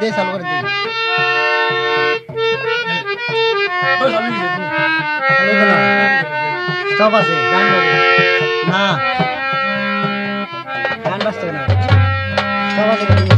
দে চালু করে দিই স্টপ আছে না। গান বাজছে না। স্টপ আছে।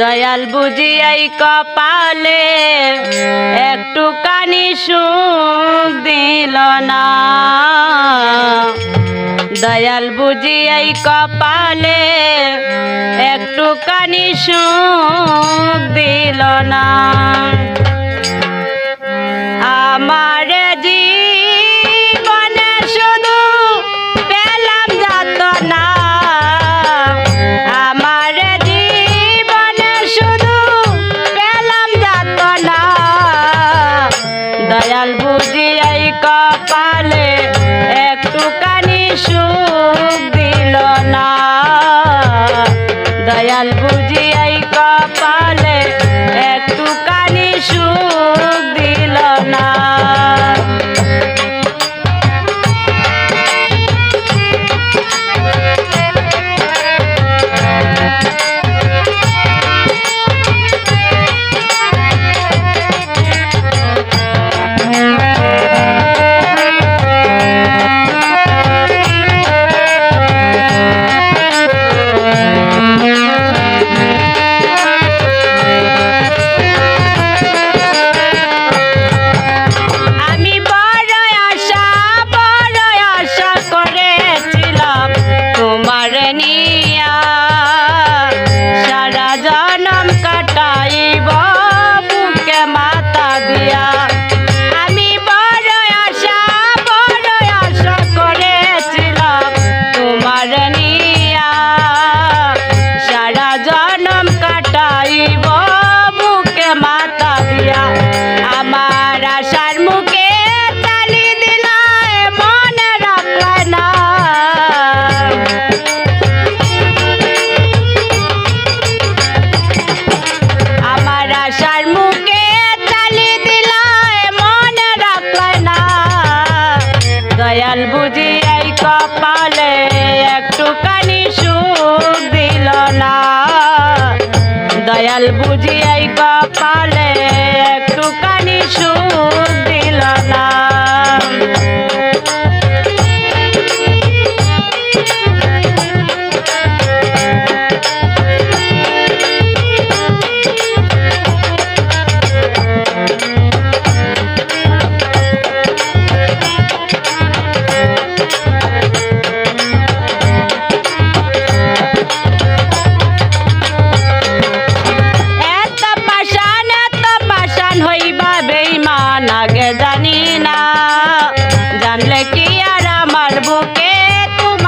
দয়াল বুঝিয়াই কপালে একটু কানি সুখ দিল না। দয়াল বুঝিয়াই কপালে একটু কানি সুখ দিল না। দয়াল বুঝিয়াই কপালে একটুখানি সুখ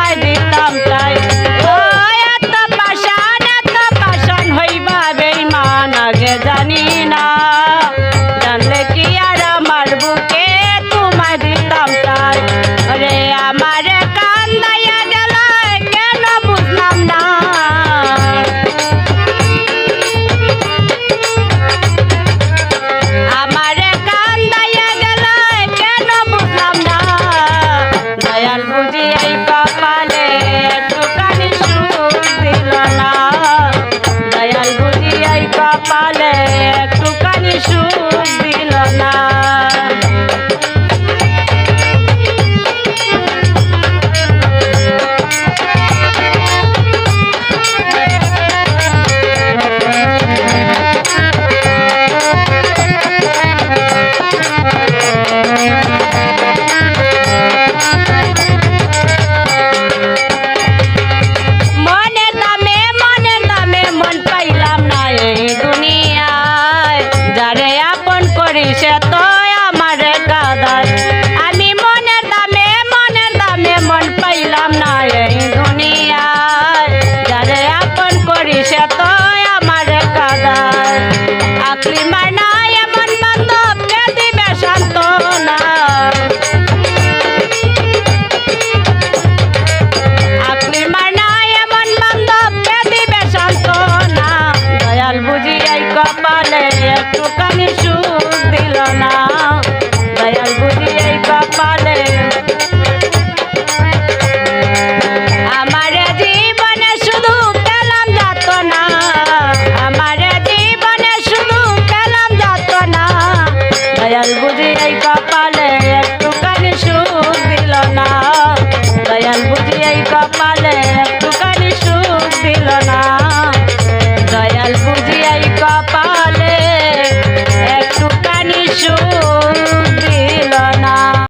তোমায় দিতাম চাই Dale.